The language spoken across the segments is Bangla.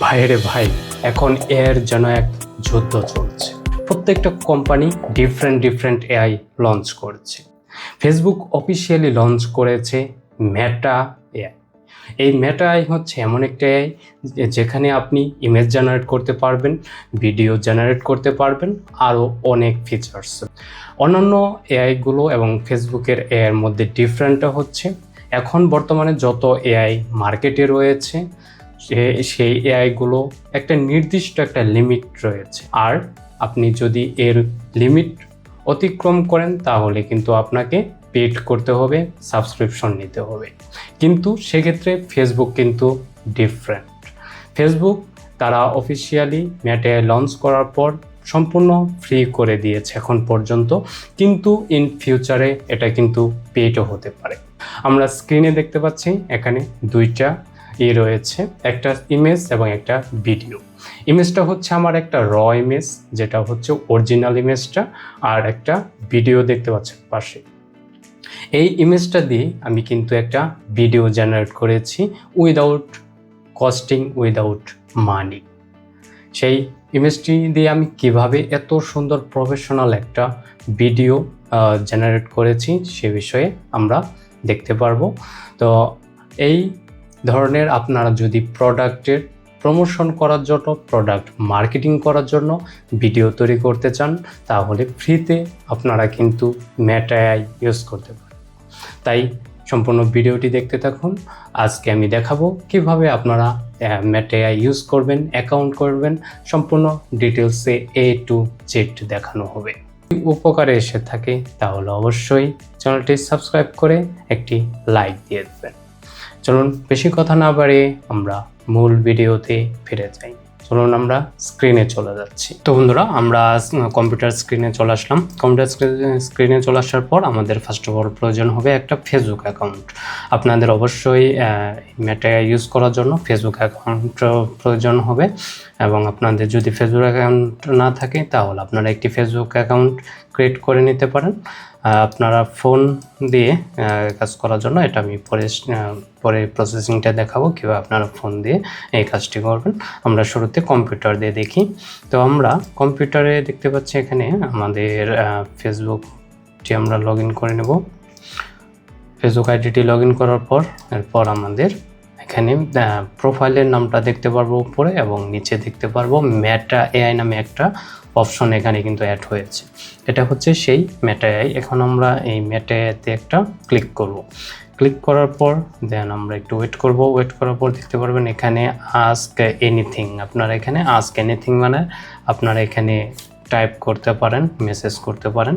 ভাইরে ভাই, এখন এর যেন এক যুদ্ধ চলছে। প্রত্যেকটা company different different AI launch করছে। ফেসবুক অফিসিয়ালি লঞ্চ করেছে মেটা এআই এই মেটা আই হচ্ছে এমন একটা এআই যেখানে আপনি ইমেজ জেনারেট করতে পারবেন ভিডিও জেনারেট করতে পারবেন, আরও অনেক ফিচার্স অন্যান্য এআইগুলো এবং ফেসবুকের এআইয়ের মধ্যে ডিফারেন্টটা হচ্ছে। এখন বর্তমানে যত এআই মার্কেটে রয়েছে সেই এআইগুলো একটা নির্দিষ্ট একটা লিমিট রয়েছে। আর আপনি যদি এর লিমিট অতিক্রম করেন, তাহলে কিন্তু আপনাকে পেড করতে হবে সাবস্ক্রিপশন নিতে হবে। কিন্তু সেক্ষেত্রে ফেসবুক কিন্তু ডিফারেন্ট ফেসবুক তারা অফিসিয়ালি ম্যাটে লঞ্চ করার পর সম্পূর্ণ ফ্রি করে দিয়েছে এখন পর্যন্ত। কিন্তু ইন ফিউচারে এটা কিন্তু পেডও হতে পারে। আমরা স্ক্রিনে দেখতে পাচ্ছি, এখানে দুইটা ই রয়েছে একটা ইমেজ এবং একটা ভিডিও ইমেজটা হচ্ছে আমার একটা র ইমেজ যেটা হচ্ছে অরিজিনাল ইমেজটা আর একটা ভিডিও দেখতে পাচ্ছেন পাশে। এই ইমেজটা দিয়ে আমি কিন্তু একটা ভিডিও জেনারেট করেছি উইদাউট কস্টিং উইদাউট মানি সেই ইমেজটি দিয়ে আমি কীভাবে এত সুন্দর প্রফেশনাল একটা ভিডিও জেনারেট করেছি সে বিষয়ে আমরা দেখতে পারব। তো এই ধরনের আপনারা যদি প্রোডাক্টের প্রমোশন করার জন্য প্রোডাক্ট মার্কেটিং করার জন্য ভিডিও তৈরি করতে চান, তাহলে ফ্রিতে আপনারা কিন্তু ম্যাটাই ইউজ করতে পারেন। তাই সম্পূর্ণ ভিডিওটি দেখতে থাকুন। আজকে আমি দেখাবো কীভাবে আপনারা ম্যাটেআই ইউজ করবেন অ্যাকাউন্ট করবেন। সম্পূর্ণ ডিটেলসে এ টু জেড দেখানো হবে। উপকারে এসে থাকে, তাহলে অবশ্যই চ্যানেলটি সাবস্ক্রাইব করে একটি লাইক দিয়ে দেবেন। চলুন বেশি কথা না বাড়িয়ে আমরা মূল ভিডিওতে ফিরে যাই। চলুন আমরা স্ক্রিনে চলে যাচ্ছি। তো বন্ধুরা, আমরা কম্পিউটার স্ক্রিনে চলে আসলাম। কম্পিউটার স্ক্রিনে চলে আসার পর আমাদের ফার্স্ট অফ অল প্রয়োজন হবে একটা ফেসবুক অ্যাকাউন্ট আপনাদের অবশ্যই মেটা ইউজ করার জন্য ফেসবুক অ্যাকাউন্ট প্রয়োজন হবে। এবং আপনাদের যদি ফেসবুক অ্যাকাউন্ট না থাকে, তাহলে আপনারা একটি ফেসবুক অ্যাকাউন্ট ক্রিয়েট করে নিতে পারেন। আপনারা ফোন দিয়ে কাজ করার জন্য এটা আমি পরে পরে প্রসেসিংটা দেখাবো কীভাবে আপনারা ফোন দিয়ে এই কাজটি করবেন। আমরা শুরুতে কম্পিউটার দিয়ে দেখি। তো আমরা কম্পিউটারে দেখতে পাচ্ছি এখানে আমাদের ফেসবুকটি আমরা লগ করে নেব। ফেসবুক আইডিটি লগ করার পর, এরপর আমাদের এখানে প্রোফাইলের নামটা দেখতে পারব উপরে এবং নিচে দেখতে পারব ম্যাটা এআই নামে একটা অপশন এখানে কিন্তু অ্যাড হয়েছে। এটা হচ্ছে সেই এআই এখন আমরা এই ম্যাটা একটা ক্লিক করব। ক্লিক করার পর দেন আমরা একটু ওয়েট করব। ওয়েট করার পর দেখতে পারবেন এখানে আস্ক এনিথিং আপনারা এখানে আস্ক এনিথিং মানে আপনারা এখানে টাইপ করতে পারেন মেসেজ করতে পারেন।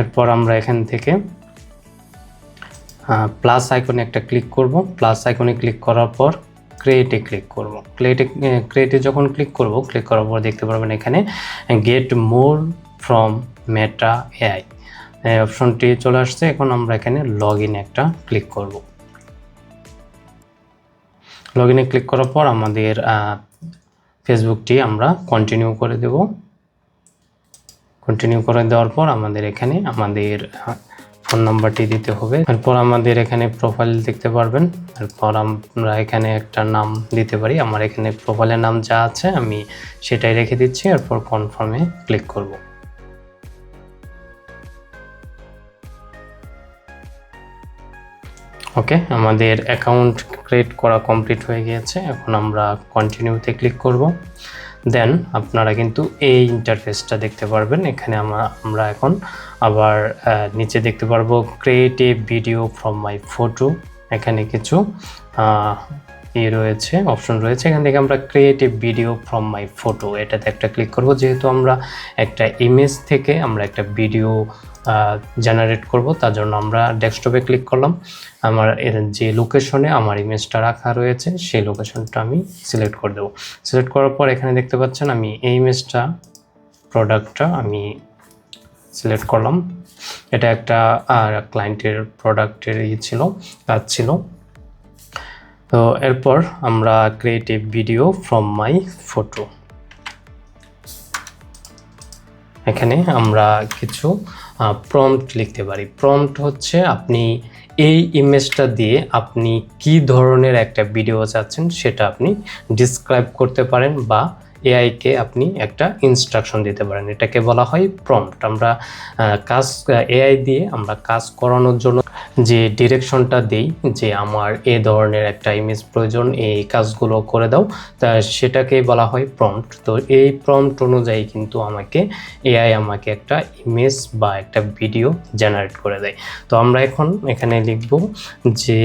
এরপর আমরা এখান থেকে প্লাস আইকনে একটা ক্লিক করব। প্লাস আইকনে ক্লিক করার পর ক্রিয়েটে ক্লিক করব। ক্রিয়েটে ক্রিয়েটে যখন ক্লিক করব ক্লিক করার পর দেখতে পারবেন এখানে get more from Meta AI এই অপশনটি চলে আসছে। এখন আমরা এখানে লগ একটা ক্লিক করব। লগ ইনে ক্লিক করার পর আমাদের ফেসবুকটি আমরা কন্টিনিউ করে দেব। কন্টিনিউ করে দেওয়ার পর আমাদের এখানে আমাদের ফোন নাম্বারটি দিতে হবে। এরপর আমাদের এখানে প্রোফাইল দেখতে পারবেন। এরপর আমরা এখানে একটা নাম দিতে পারি। আমার এখানে প্রোফাইলের নাম যা আছে, আমি সেটাই রেখে দিচ্ছি। এরপর কনফার্মে ক্লিক করব। ওকে, আমাদের অ্যাকাউন্ট ক্রিয়েট করা কমপ্লিট হয়ে গিয়েছে। এখন আমরা কন্টিনিউতে ক্লিক করব। দেন আপনারা কিন্তু এই ইন্টারফেসটা দেখতে পারবেন। এখানে আমরা এখন আবার নিচে দেখতে পারব creative video from my photo এখানে কিছু এ রয়েছে অপশন রয়েছে। এখান থেকে আমরা creative video from my photo এটাতে একটা ক্লিক করব। যেহেতু আমরা একটা ইমেজ থেকে আমরা একটা ভিডিও জেনারেট করব, তার জন্য আমরা ডেস্কটপে ক্লিক করলাম। আমার যে লোকেশনে আমার ইমেজটা রাখা রয়েছে, সেই লোকেশনটা আমি সিলেক্ট করে দেবো। সিলেক্ট করার পর এখানে দেখতে পাচ্ছেন আমি এই ইমেজটা প্রোডাক্টটা আমি সিলেক্ট করলাম। এটা একটা ক্লায়েন্টের প্রোডাক্টের ই ছিল, কাজ ছিল। তো এরপর আমরা create a video from my photo এখানে আমরা কিছু প্রম্পট লিখতে পারি। প্রম্পট হচ্ছে আপনি এই ইমেজটা দিয়ে আপনি কি ধরনের একটা ভিডিও চাচ্ছেন সেটা আপনি ডিসক্রাইব করতে পারেন বা এআইকে আপনি একটা ইনস্ট্রাকশন দিতে পারেন। এটাকে বলা হয় প্রম্পট আমরা কাজ এআই দিয়ে আমরা কাজ করানোর জন্য যে ডিরেকশনটা দেই, যে আমার এ ধরনের একটা ইমেজ প্রয়োজন, এই কাজগুলো করে দাও, তা সেটাকেই বলা হয় প্রম্পট তো এই প্রম্পট অনুযায়ী কিন্তু আমাকে এআই আমাকে একটা ইমেজ বা একটা ভিডিও জেনারেট করে দেয়। তো আমরা এখন এখানে লিখব যে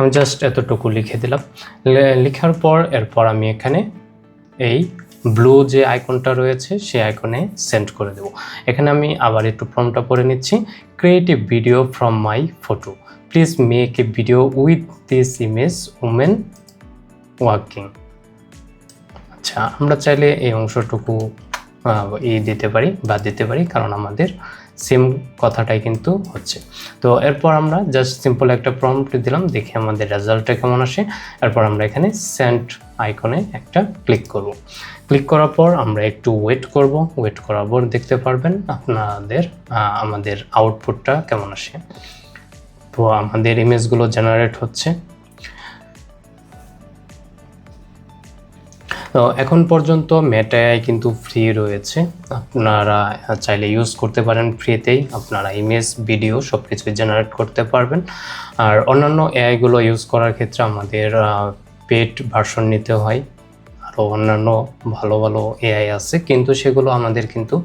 আমি জাস্ট এতটুকু লিখে দিলাম। লেখার পর, এরপর আমি এখানে এই ব্লু যে আইকনটা রয়েছে, সেই আইকনে সেন্ড করে দেব। এখানে আমি আবার একটু ফর্মটা পড়ে নিচ্ছি। Create a video from my photo please make a video with this image women working আচ্ছা আমরা চাইলে এই অংশটুকু ই দিতে পারি বা দিতে পারি, কারণ আমাদের সেম কথাটাই কিন্তু হচ্ছে। তো এরপর আমরা জাস্ট সিম্পল একটা প্রম্পট দিলাম, দেখি আমাদের রেজাল্টটা কেমন আসে। এরপর আমরা এখানে সেন্ট আইকনে একটা ক্লিক করব। ক্লিক করার পর আমরা একটু ওয়েট করব। ওয়েট করার পর দেখতে পারবেন আপনাদের আমাদের আউটপুটটা কেমন আসে। তো আমাদের ইমেজগুলো জেনারেট হচ্ছে। এখন পর্যন্ত মেটাই কিন্তু ফ্রি রয়েছে। আপনারা চাইলে ইউজ করতে পারেন ফ্রিতেই আপনারা ইমেজ ভিডিও সব কিছুই জেনারেট করতে পারবেন। আর অন্যান্য এআইগুলো ইউজ করার ক্ষেত্রে আমাদের পেড ভার্সন নিতে হয়। আরও অন্যান্য ভালো ভালো এআই আছে। কিন্তু সেগুলো আমাদের কিন্তু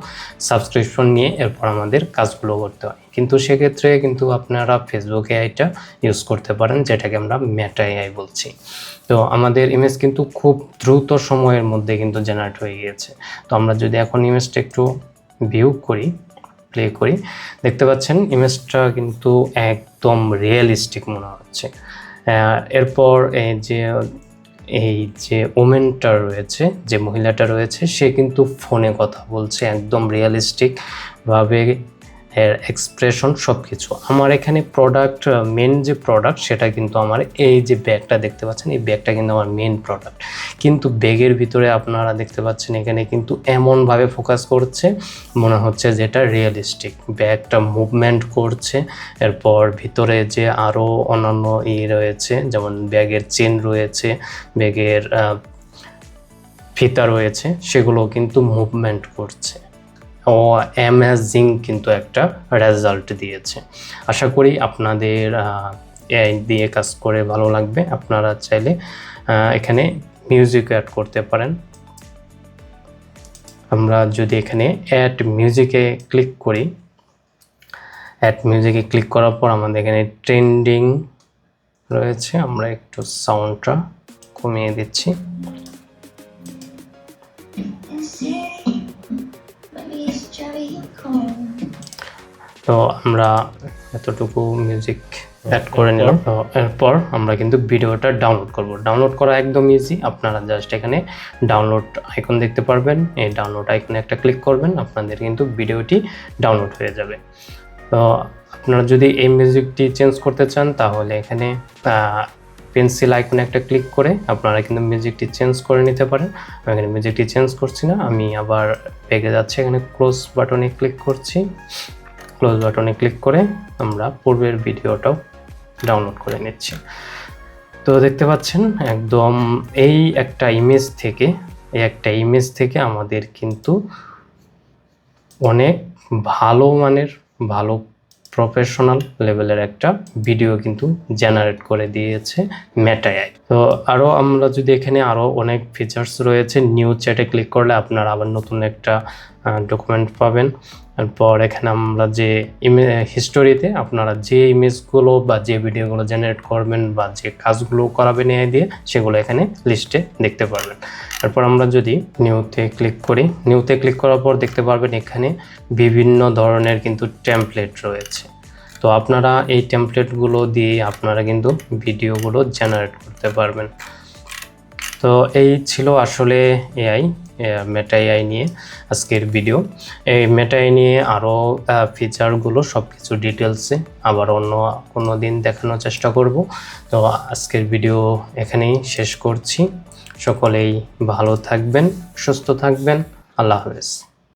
সাবস্ক্রিপশন নিয়ে এরপর আমাদের কাজগুলো করতে হয়। কিন্তু সেক্ষেত্রে কিন্তু আপনারা ফেসবুক এআইটা ইউজ করতে পারেন, যেটাকে আমরা মেটা এআই বলছি। তো আমাদের ইমেজ কিন্তু খুব দ্রুত সময়ের মধ্যে কিন্তু জেনারেট হয়ে গিয়েছে। তো আমরা যদি এখন ইমেজটা একটু ভিউ করি প্লে করি, দেখতে পাচ্ছেন ইমেজটা কিন্তু একদম রিয়েলিস্টিক মনে হচ্ছে। এরপর এই যে এই যে ওমেনটা রয়েছে, যে মহিলাটা রয়েছে, সে কিন্তু ফোনে কথা বলছে, একদম রিয়েলিস্টিক ভাবে এর এক্সপ্রেশন সব কিছু আমার এখানে প্রোডাক্ট মেন যে প্রোডাক্ট সেটা কিন্তু আমার এই যে ব্যাগটা দেখতে পাচ্ছেন, এই ব্যাগটা কিন্তু আমার মেন প্রোডাক্ট কিন্তু ব্যাগের ভিতরে আপনারা দেখতে পাচ্ছেন এখানে কিন্তু এমনভাবে ফোকাস করছে, মনে হচ্ছে যেটা রিয়েলিস্টিক ব্যাগটা মুভমেন্ট করছে, এরপর ভিতরে যে আরও অন্যান্য ই রয়েছে, যেমন ব্যাগের চেন রয়েছে ব্যাগের ফিতা রয়েছে, সেগুলো কিন্তু মুভমেন্ট করছে। অ্যামেজিং কিন্তু একটা রেজাল্ট দিয়েছে। আশা করি আপনাদের এআই দিয়ে কাজ করে ভালো লাগবে। আপনারা চাইলে এখানে মিউজিক অ্যাড করতে পারেন। আমরা যদি এখানে অ্যাড মিউজিকে ক্লিক করি অ্যাড মিউজিকে ক্লিক করার পর আমাদের এখানে ট্রেন্ডিং রয়েছে। আমরা একটু সাউন্ডটা কমিয়ে দিচ্ছি। তো আমরা এতটুকু মিউজিক অ্যাড করে নিলাম। তো এরপর আমরা কিন্তু ভিডিওটা ডাউনলোড করব। ডাউনলোড করা একদম ইজি আপনারা জাস্ট এখানে ডাউনলোড আইকন দেখতে পারবেন। এই ডাউনলোড আইকনে একটা ক্লিক করবেন। আপনাদের কিন্তু ভিডিওটি ডাউনলোড হয়ে যাবে। তো আপনারা যদি এই মিউজিকটি চেঞ্জ করতে চান, তাহলে এখানে পেন্সিল আইকনে একটা ক্লিক করে আপনারা কিন্তু মিউজিকটি চেঞ্জ করে নিতে পারেন। আমি এখানে মিউজিকটি চেঞ্জ করছি না। আমি আবার পেগে যাচ্ছি। এখানে ক্লোজ বাটনে ক্লিক করছি। ক্লোজ বাটনে ক্লিক করে আমরা পূর্বের ভিডিওটাও ডাউনলোড করে নিচ্ছি। তো দেখতে পাচ্ছেন, একদম এই একটা ইমেজ থেকে, এই একটা ইমেজ থেকে আমাদের কিন্তু অনেক ভালো মানের, ভালো প্রফেশনাল লেভেলের একটা ভিডিও কিন্তু জেনারেট করে দিয়েছে মেটায়াই তো আরও আমরা যদি এখানে আরও অনেক ফিচার্স রয়েছে নিউ চ্যাটে ক্লিক করলে আপনারা আবার নতুন একটা ডকুমেন্ট পাবেন। এরপর এখানে আমরা যে হিস্টোরিতে আপনারা যে ইমেজগুলো বা যে ভিডিওগুলো জেনারেট করবেন বা যে কাজগুলো করাবেন এআই দিয়ে, সেগুলো এখানে লিস্টে দেখতে পারবেন। তারপর আমরা যদি নিউতে ক্লিক করি নিউতে ক্লিক করার পর দেখতে পারবেন এখানে বিভিন্ন ধরনের কিন্তু টেমপ্লেট রয়েছে। তো আপনারা এই টেমপ্লেটগুলো দিয়ে আপনারা কিন্তু ভিডিওগুলো জেনারেট করতে পারবেন। তো এই ছিল আসলে এআই মেটা এআই নিয়ে আজকের ভিডিও এই মেটাই নিয়ে আরও ফিচারগুলো সব কিছু ডিটেলসে আবার অন্য কোনো দিন দেখানোর চেষ্টা করব। তো আজকের ভিডিও এখানেই শেষ করছি। সকলেই ভালো থাকবেন, সুস্থ থাকবেন। আল্লাহ হাফেজ।